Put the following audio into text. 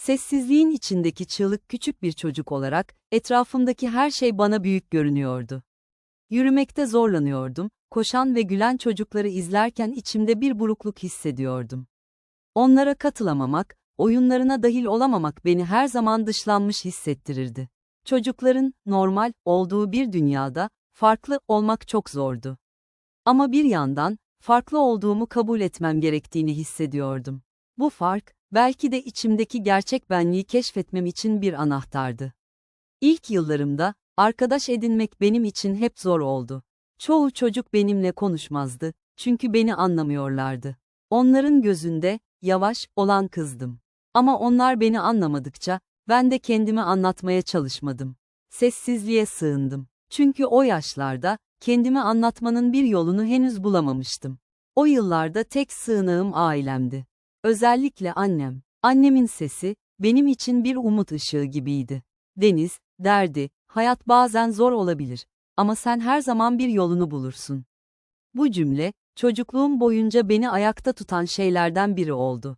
Sessizliğin içindeki çığlık küçük bir çocuk olarak, etrafımdaki her şey bana büyük görünüyordu. Yürümekte zorlanıyordum, koşan ve gülen çocukları izlerken içimde bir burukluk hissediyordum. Onlara katılamamak, oyunlarına dahil olamamak beni her zaman dışlanmış hissettirirdi. Çocukların, normal, olduğu bir dünyada, farklı olmak çok zordu. Ama bir yandan, farklı olduğumu kabul etmem gerektiğini hissediyordum. Bu fark, belki de içimdeki gerçek benliği keşfetmem için bir anahtardı. İlk yıllarımda, arkadaş edinmek benim için hep zor oldu. Çoğu çocuk benimle konuşmazdı, çünkü beni anlamıyorlardı. Onların gözünde, yavaş, olan kızdım. Ama onlar beni anlamadıkça, ben de kendimi anlatmaya çalışmadım. Sessizliğe sığındım. Çünkü o yaşlarda, kendimi anlatmanın bir yolunu henüz bulamamıştım. O yıllarda tek sığınağım ailemdi. Özellikle annem. Annemin sesi, benim için bir umut ışığı gibiydi. Deniz, derdi, hayat bazen zor olabilir. Ama sen her zaman bir yolunu bulursun. Bu cümle, çocukluğum boyunca beni ayakta tutan şeylerden biri oldu.